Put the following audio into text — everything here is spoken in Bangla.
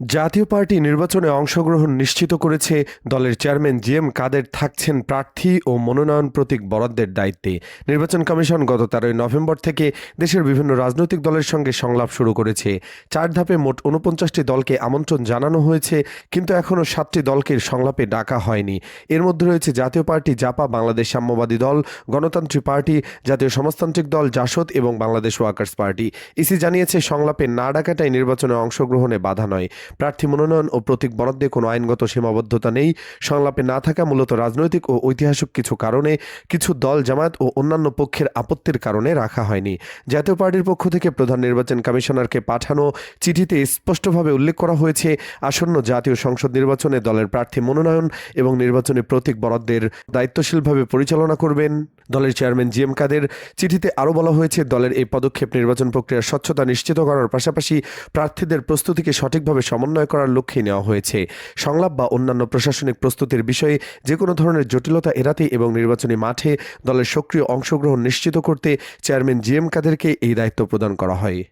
জাতীয় পার্টি নির্বাচনে অংশগ্রহণ নিশ্চিত করেছে দলের চেয়ারম্যান জি এম কাদের থাকছেন প্রার্থী ও মনোনয়ন প্রতীক বরাদ্দের দায়িত্বে। নির্বাচন কমিশন গত তেরোই নভেম্বর থেকে দেশের বিভিন্ন রাজনৈতিক দলের সঙ্গে সংলাপ শুরু করেছে। চার ধাপে মোট উনপঞ্চাশটি দলকে আমন্ত্রণ জানানো হয়েছে, কিন্তু এখনও সাতটি দলকে সংলাপে ডাকা হয়নি। এর মধ্যে রয়েছে জাতীয় পার্টি জাপা, বাংলাদেশ সাম্যবাদী দল, গণতান্ত্রিক পার্টি, জাতীয় সমাজতান্ত্রিক দল, জাসদ এবং বাংলাদেশ ওয়ার্কার্স পার্টি। ইসি জানিয়েছে, সংলাপে না ডাকাটাই নির্বাচনে অংশগ্রহণে বাধা নয়। প্রার্থী মনোনয়ন ও প্রতীক বরাদ্দে কোনো আইনগত সীমাবদ্ধতা নেই। সংলাপে না থাকা মূলত রাজনৈতিক ও ঐতিহাসিক কিছু কারণে কিছু দল, জামায়াত ও অন্যান্য পক্ষের আপত্তির কারণে রাখা হয়নি। জাতীয় পার্টির পক্ষ থেকে প্রধান নির্বাচন কমিশনারকে পাঠানো চিঠিতে স্পষ্টভাবে উল্লেখ করা হয়েছে, আসন্ন জাতীয় সংসদ নির্বাচনে দলের প্রার্থী মনোনয়ন এবং নির্বাচনী প্রতীক বরাদ্দের দায়িত্বশীলভাবে পরিচালনা করবেন। দলের চেয়ারম্যান জি এম কাদের চিঠিতে আরও বলা হয়েছে, দলের এই পদক্ষেপ নির্বাচন প্রক্রিয়ার স্বচ্ছতা নিশ্চিত করার পাশাপাশি প্রার্থীদের প্রস্তুতিকে সঠিকভাবে সমন্বয় করার লক্ষ্যে নেওয়া হয়েছে। সংলাপ বা অন্যান্য প্রশাসনিক প্রস্তুতির বিষয়ে যে কোনো ধরনের জটিলতা এড়াতে এবং নির্বাচনী মাঠে দলের সক্রিয় অংশগ্রহণ নিশ্চিত করতে চেয়ারম্যান জি এম কাদেরকে এই দায়িত্ব প্রদান করা হয়।